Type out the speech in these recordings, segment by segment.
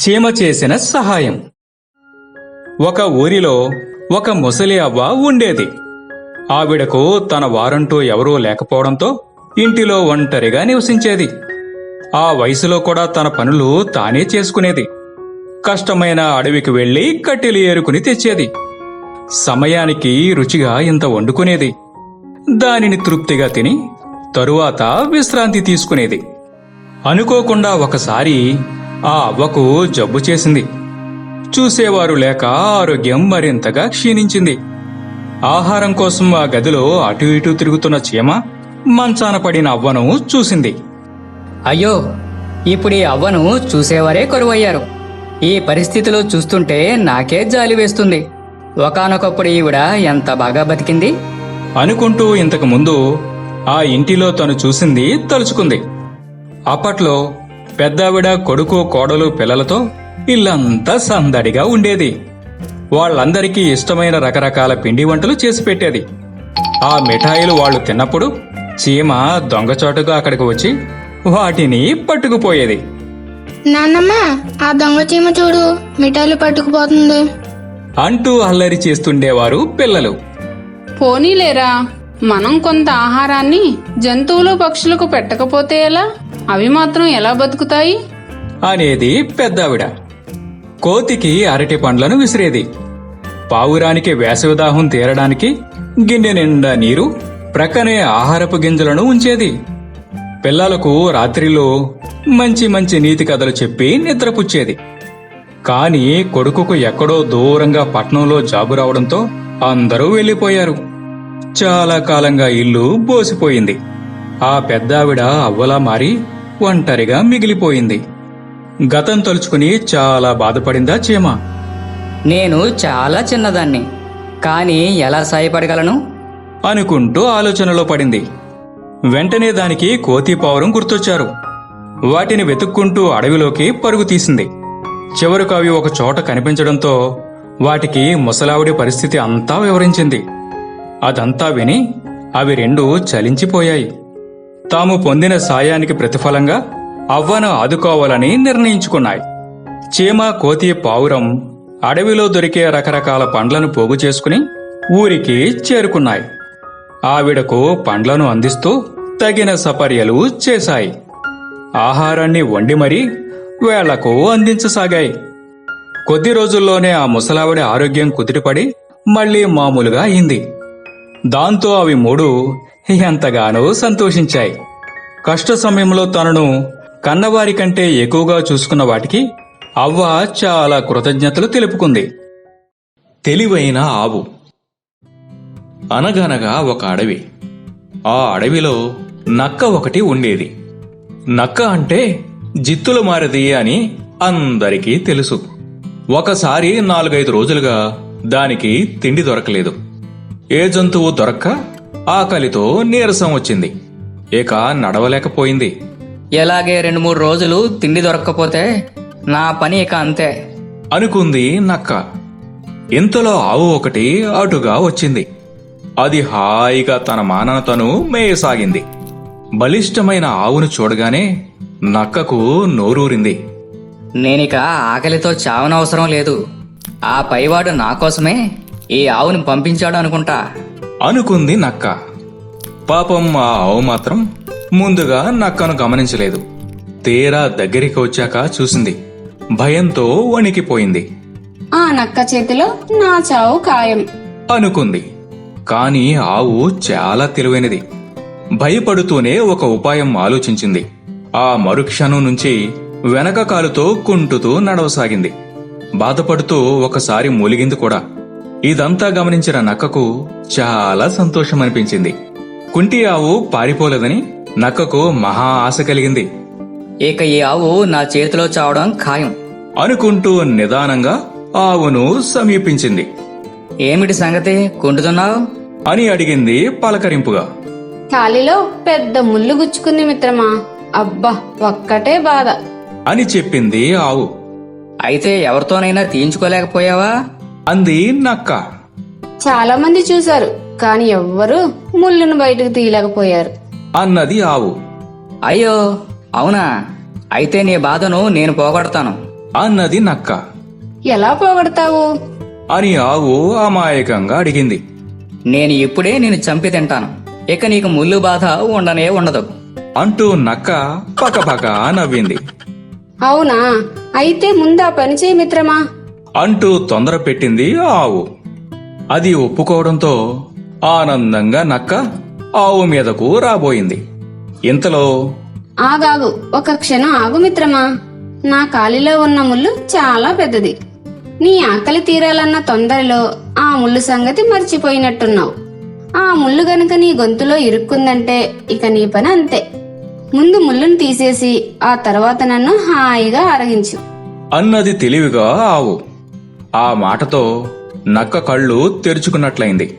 చీమ చేసిన సహాయం. ఒక ఊరిలో ఒక ముసలి అవ్వ ఉండేది. ఆవిడకు తన వారంటూ ఎవరూ లేకపోవడంతో ఇంటిలో ఒంటరిగా నివసించేది. ఆ వయసులో కూడా తన పనులు తానే చేసుకునేది. కష్టమైన అడవికి వెళ్ళి కట్టెలు ఏరుకుని తెచ్చేది. సమయానికి రుచిగా ఇంత వండుకునేది. దానిని తృప్తిగా తిని తరువాత విశ్రాంతి తీసుకునేది. అనుకోకుండా ఒకసారి ఆ అవ్వకు జబ్బు చేసింది. చూసేవారు లేక ఆరోగ్యం మరింతగా క్షీణించింది. ఆహారం కోసం ఆ గదిలో అటు ఇటు తిరుగుతున్న చీమ మంచాన పడిన అవ్వను చూసింది. అయ్యో ఇప్పుడు ఈ అవ్వను చూసేవారే కరువయ్యారు. ఈ పరిస్థితిలో చూస్తుంటే నాకే జాలి వేస్తుంది. ఒకానొకప్పుడు ఈవిడ ఎంత బాగా బతికింది? అనుకుంటూ ఇంతకు ముందు ఆ ఇంటిలో తను చూసింది తలుచుకుంది. అప్పట్లో పెద్దావిడ కొడుకు కోడలు పిల్లలతో ఇల్లంతా సందడిగా ఉండేది. వాళ్ళందరికీ ఇష్టమైన రకరకాల పిండి వంటలు చేసి పెట్టేది. ఆ మిఠాయిలు వాళ్ళు తిన్నప్పుడు చీమ దొంగచోటుగా అక్కడికి వచ్చి వాటిని పట్టుకుపోయేది. నాన్నమ్మ ఆ దొంగ చీమ చూడు మిఠాయిలు పట్టుకుపోతుంది. అంటూ అల్లరి చేస్తుండేవారు పిల్లలు. పోనీలేరా? మనం కొంత ఆహారాన్ని జంతువులు పక్షులకు పెట్టకపోతే ఎలా? అవి మాత్రం ఎలా బతుకుతాయి? అనేది పెద్దావిడ. కోతికి అరటి పండ్లను విసిరేది. పావురానికి వేసవిదాహం తీరడానికి గిన్నె నిండా నీరు ప్రక్కనే ఆహారపు గింజలను ఉంచేది. పిల్లలకు రాత్రిలో మంచి మంచి నీతి కథలు చెప్పి నిద్రపుచ్చేది. కాని కొడుకుకు ఎక్కడో దూరంగా పట్నంలో జాబు రావడంతో అందరూ వెళ్ళిపోయారు. చాలా కాలంగా ఇల్లు బోసిపోయింది. ఆ పెద్దావిడ అవ్వలా మారి ఒంటరిగా మిగిలిపోయింది. గతం తలుచుకుని చాలా బాధపడిందా చీమ? నేను చాలా చిన్నదాన్ని. కానీ ఎలా సాయపడగలను? అనుకుంటూ ఆలోచనలో పడింది. వెంటనే దానికి కోతి పావురం గుర్తొచ్చారు. వాటిని వెతుక్కుంటూ అడవిలోకి పరుగు తీసింది. చివరకు అవి ఒక చోట కనిపించడంతో వాటికి ముసలావిడి పరిస్థితి అంతా వివరించింది. అదంతా విని అవి రెండు చలించిపోయాయి. తాము పొందిన సాయానికి ప్రతిఫలంగా అవ్వను ఆదుకోవాలని నిర్ణయించుకున్నాయి. చీమ కోతి పావురం అడవిలో దొరికే రకరకాల పండ్లను పోగు చేసుకుని ఊరికి చేరుకున్నాయి. ఆవిడకు పండ్లను అందిస్తూ తగిన సపర్యలు చేశాయి. ఆహారాన్ని వండి మరీ వేళ్ళకు అందించసాగాయి. కొద్ది రోజుల్లోనే ఆ ముసలావిడ ఆరోగ్యం కుదిరిపడి మళ్ళీ మామూలుగా అయింది. దాంతో అవి మూడు ఎంతగానో సంతోషించాయి. కష్ట సమయంలో తనను కన్నవారి కంటే ఎక్కువగా చూసుకున్న వాటికి అవ్వ చాలా కృతజ్ఞతలు తెలుపుకుంది. తెలివైన ఆవు. అనగనగా ఒక అడవి. ఆ అడవిలో నక్క ఒకటి ఉండేది. నక్క అంటే జిత్తుల మారది అని అందరికీ తెలుసు. ఒకసారి నాలుగైదు రోజులుగా దానికి తిండి దొరకలేదు. ఏ జంతువు దొరక్క ఆకలితో నీరసం వచ్చింది. ఇక నడవలేకపోయింది. ఎలాగే రెండు మూడు రోజులు తిండి దొరక్కపోతే నా పని ఇక అంతే. అనుకుంది నక్క. ఇంతలో ఆవు ఒకటి అటుగా వచ్చింది. అది హాయిగా తన మానన తను మేయసాగింది. బలిష్టమైన ఆవును చూడగానే నక్కకు నోరూరింది. నేనిక ఆకలితో చావనవసరం లేదు. ఆ పైవాడు నా కోసమే ఈ ఆవుని పంపించాడు అనుకుంటా? అనుకుంది నక్క. పాపం ఆ ఆవు మాత్రం ముందుగా నక్కను గమనించలేదు. తీరా దగ్గరికి వచ్చాక చూసింది. భయంతో వణికిపోయింది. ఆ నక్క చేతిలో నా చావు ఖాయం. అనుకుంది. కాని ఆవు చాలా తెలివైనది. భయపడుతూనే ఒక ఉపాయం ఆలోచించింది. ఆ మరుక్షణం నుంచి వెనక కాలుతో కుంటుతూ నడవసాగింది. బాధపడుతూ ఒకసారి మూలిగింది కూడా. ఇదంతా గమనించిన నక్కకు చాలా సంతోషం అనిపించింది కుంటి ఆవు పారిపోలేదని నక్కకు మహా ఆశ కలిగింది. ఇక ఈ ఆవు నా చేతిలో చావడం ఖాయం. అనుకుంటూ నిదానంగా ఆవును సమీపించింది. ఏమిటి సంగతి? కుంటున్నావు అని అడిగింది పలకరింపుగా. కాలిలో పెద్ద ముళ్ళు గుచ్చుకుంది మిత్రమా? అబ్బా ఒక్కటే బాధ. అని చెప్పింది ఆవు. అయితే ఎవరితోనైనా తీయించుకోలేకపోయావా? అంది నక్క. చాలా మంది చూశారు కానీ ఎవ్వరూ ముళ్ళును బయటకు తీయలేకపోయారు. అన్నది ఆవు. అయ్యో అవునా? అయితే నీ బాధను నేను పోగొడతాను. అన్నది నక్క. ఎలా పోగొడతావు? అని ఆవు అమాయకంగా అడిగింది. నేను ఇప్పుడే నేను చంపి తింటాను. ఇక నీకు ముళ్ళు బాధ ఉండనే ఉండదు. అంటూ నక్క పకపక నవ్వింది. అవునా? అయితే ముందా పని చేయి మిత్రమా? అంటూ తొందర పెట్టింది ఆవు. అది ఒప్పుకోవడంతో ఆనందంగా నక్క ఆవు మీదకు రాబోయింది. ఇంతలో ఆగాగు ఒక క్షణం ఆగు మిత్రమా. నా కాలిలో ఉన్న ముళ్ళు చాలా పెద్దది. నీ ఆకలి తీరాలన్న తొందరలో ఆ ముళ్ళు సంగతి మర్చిపోయినట్టున్నావు. ఆ ముళ్ళు గనుక నీ గొంతులో ఇరుక్కుందంటే ఇక నీ పని అంతే. ముందు ముళ్ళును తీసేసి ఆ తర్వాత నన్ను హాయిగా ఆరగించు అన్నది తెలివిగా ఆవు ఆ మాటతో నక్క కళ్ళు తెరుచుకున్నట్లయింది.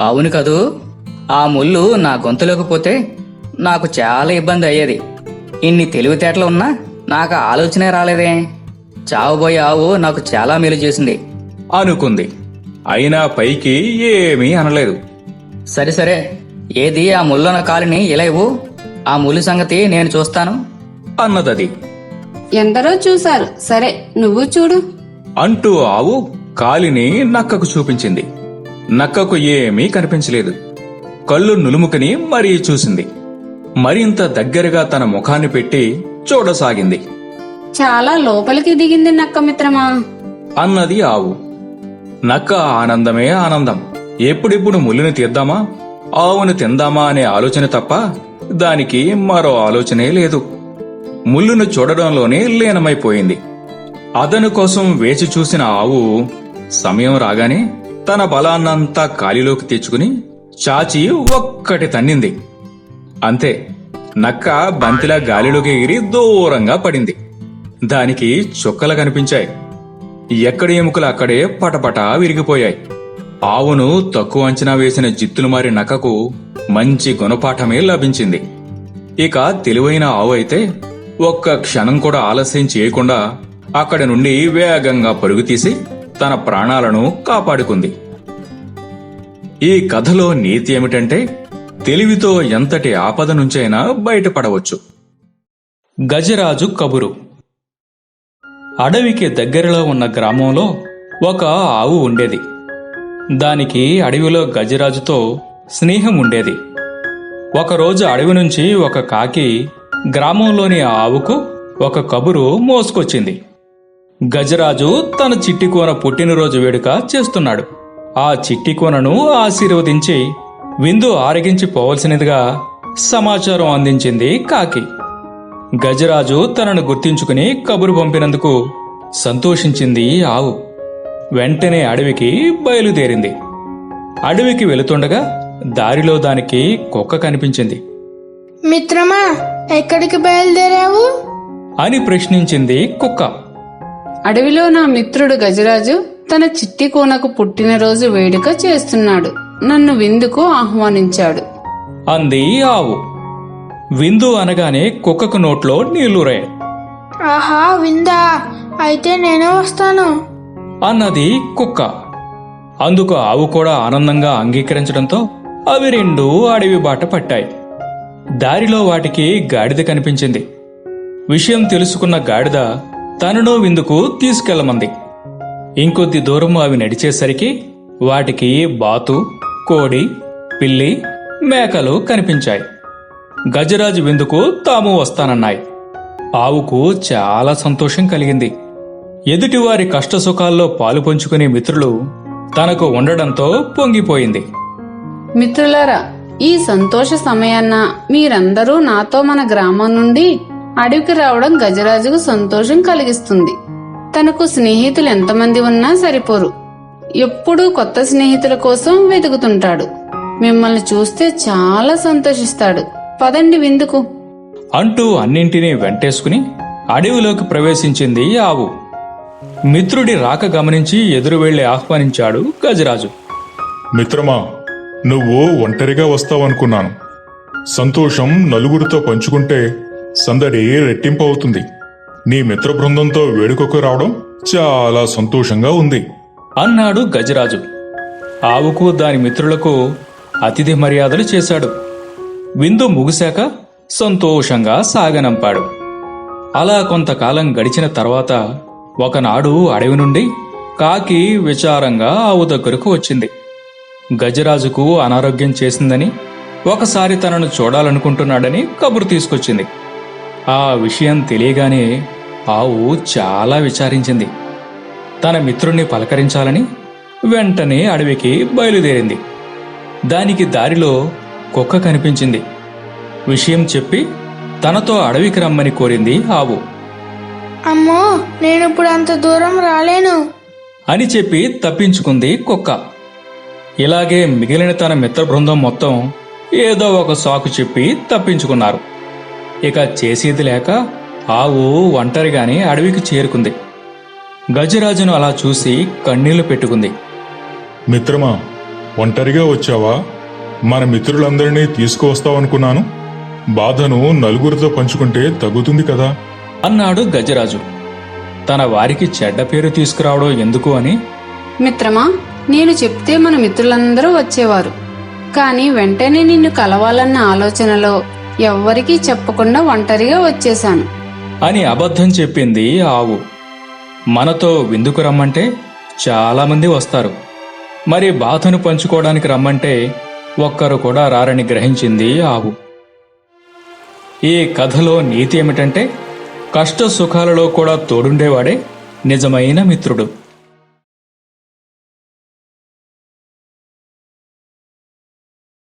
అవును కదూ ఆ ముళ్ళు నా గొంతులోకి పోతే నాకు చాలా ఇబ్బంది అయ్యేది. ఇన్ని తెలివితేటలు ఉన్నా నాకు ఆలోచనే రాలేదే. చావబోయే ఆవు నాకు చాలా మేలు చేసింది. అనుకుంది. అయినా పైకి ఏమీ అనలేదు. సరే సరే. ఏది ఆ ముళ్ళన కాలిని ఇలా ఇవ్వు. ఆ ముళ్ళు సంగతి నేను చూస్తాను. అన్నదది. ఎందరో చూశారు. సరే నువ్వు చూడు. అంటూ ఆవు కాలిని నక్కకు చూపించింది. నక్కకు ఏమీ కనిపించలేదు. కళ్ళు నులుముకుని మరీ చూసింది. మరింత దగ్గరగా తన ముఖాన్ని పెట్టి చూడసాగింది. చాలా లోపలికి దిగింది నక్క మిత్రమా? అన్నది ఆవు. నక్క ఆనందమే ఆనందం. ఎప్పుడిప్పుడు ముళ్ళుని తీద్దామా? ఆవును తిందామా అనే ఆలోచన తప్ప దానికి మరో ఆలోచనే లేదు. ముళ్ళును చూడడంలోనే లీనమైపోయింది. అదను కోసం వేచి చూసిన ఆవు సమయం రాగానే తన బలాన్నంతా కాలిలోకి తెచ్చుకుని చాచి ఒక్కటి తన్నింది. అంతే నక్క బంతిలా గాలిలోకి ఎగిరి దూరంగా పడింది. దానికి చుక్కలు కనిపించాయి. ఎక్కడ ఎముకలు అక్కడే పటపట విరిగిపోయాయి. ఆవును తక్కువ అంచనా వేసిన జిత్తులు మారి నక్కకు మంచి గుణపాఠమే లభించింది. ఇక తెలివైన ఆవు అయితే ఒక్క క్షణం కూడా ఆలస్యం చేయకుండా అక్కడి నుండి వేగంగా పరుగుతీసి తన ప్రాణాలను కాపాడుకుంది. ఈ కథలో నీతి ఏమిటంటే తెలివితో ఎంతటి ఆపద నుంచైనా బయటపడవచ్చు. గజరాజు కబురు. అడవికి దగ్గరలో ఉన్న గ్రామంలో ఒక ఆవు ఉండేది. దానికి అడవిలో గజరాజుతో స్నేహం ఉండేది. ఒకరోజు అడవి నుంచి ఒక కాకి గ్రామంలోని ఆవుకు ఒక కబురు మోసుకొచ్చింది. గజరాజు తన చిట్టి కోన పుట్టినరోజు వేడుక చేస్తున్నాడు. ఆ చిట్టి కోనను ఆశీర్వదించి విందు ఆరగించి పోవలసినదిగా సమాచారం అందించింది కాకి. గజరాజు తనను గుర్తించుకుని కబురు పంపినందుకు సంతోషించింది ఆవు. వెంటనే అడవికి బయలుదేరింది. అడవికి వెళుతుండగా దారిలో దానికి కుక్క కనిపించింది. మిత్రమా ఎక్కడికి బయలుదేరావు? అని ప్రశ్నించింది కుక్క. అడవిలో నా మిత్రుడు గజరాజు తన చిట్టి కోనకు పుట్టినరోజు వేడుక చేస్తున్నాడు. నన్ను విందుకు ఆహ్వానించాడు. అంది ఆవు. విందు అనగానే కుక్కకు నోట్లో నీళ్ళూరాయి. ఆహా విందా అయితే నేను వస్తాను. అన్నది కుక్క. అందుకు ఆవు కూడా ఆనందంగా అంగీకరించడంతో అవి రెండు అడవి బాట పట్టాయి. దారిలో వాటికి గాడిద కనిపించింది. విషయం తెలుసుకున్న గాడిద తనను విందుకు తీసుకెళ్ళమంది. ఇంకొద్ది దూరం అవి నడిచేసరికి వాటికి బాతు కోడి పిల్లి మేకలు కనిపించాయి. గజరాజు విందుకు తాము వస్తానన్నాయి. ఆవుకు చాలా సంతోషం కలిగింది. ఎదుటివారి కష్టసుఖాల్లో పాలు పంచుకునే మిత్రులు తనకు ఉండడంతో పొంగిపోయింది. మిత్రులారా ఈ సంతోష సమయాన్న మీరందరూ నాతో మన గ్రామం నుండి అడవికి రావడం గజరాజుకు సంతోషం కలిగిస్తుంది. తనకు స్నేహితులు ఎంతమంది ఉన్నా సరిపోరు. ఎప్పుడూ కొత్త స్నేహితుల కోసం వెతుకుతుంటాడు. మిమ్మల్ని చూస్తే చాలా సంతోషిస్తాడు. పదండి విందుకు. అంటూ అన్నింటినీ వెంటేసుకుని అడవిలోకి ప్రవేశించింది ఆవు. మిత్రుడి రాక గమనించి ఎదురు వెళ్ళి ఆహ్వానించాడు గజరాజు. మిత్రమా నువ్వు ఒంటరిగా వస్తావనుకున్నాను. సంతోషం నలుగురితో పంచుకుంటే సందడి రెట్టింపు అవుతుంది. నీ మిత్ర బృందంతో వేడుకకు రావడం చాలా సంతోషంగా ఉంది. అన్నాడు గజరాజు. ఆవుకు దాని మిత్రులకు అతిథి మర్యాదలు చేశాడు. విందు ముగిశాక సంతోషంగా సాగనంపాడు. అలా కొంతకాలం గడిచిన తర్వాత ఒకనాడు అడవి నుండి కాకి విచారంగా ఆవు దగ్గరకు వచ్చింది. గజరాజుకు అనారోగ్యం చేసిందని ఒకసారి తనను చూడాలనుకుంటున్నాడని కబురు తీసుకొచ్చింది. ఆ విషయం తెలియగానే ఆవు చాలా విచారించింది. తన మిత్రుణ్ణి పలకరించాలని వెంటనే అడవికి బయలుదేరింది. దానికి దారిలో కుక్క కనిపించింది. విషయం చెప్పి తనతో అడవికి రమ్మని కోరింది ఆవు. అమ్మో నేను ఇప్పుడు అంత దూరం రాలేను. అని చెప్పి తప్పించుకుంది కుక్క. ఇలాగే మిగిలిన తన మిత్ర బృందం మొత్తం ఏదో ఒక సాకు చెప్పి తప్పించుకున్నారు. ఇక చేసేది లేక ఆవు ఒంటరిగానే అడవికి చేరుకుంది. గజరాజును అలా చూసి కన్నీళ్ళు పెట్టుకుంది. మిత్రమా ఒంటరిగా వచ్చావా? మన మిత్రులందరినీ తీసుకువస్తావనుకున్నాను. బాధను నలుగురితో పంచుకుంటే తగ్గుతుంది కదా? అన్నాడు గజరాజు. తన వారికి చెడ్డ పేరు తీసుకురావడం ఎందుకు అని? మిత్రమా నేను చెప్తే మన మిత్రులందరూ వచ్చేవారు. కానీ వెంటనే నిన్ను కలవాలన్న ఆలోచనలో ఎవ్వరికీ చెప్పకుండా ఒంటరిగా వచ్చేశాను. అని అబద్ధం చెప్పింది ఆవు. మనతో విందుకు రమ్మంటే చాలామంది వస్తారు. మరి బాధను పంచుకోవడానికి రమ్మంటే ఒక్కరు కూడా రారని గ్రహించింది ఆవు. ఈ కథలో నీతి ఏమిటంటే కష్ట సుఖాలలో కూడా తోడుండేవాడే నిజమైన మిత్రుడు.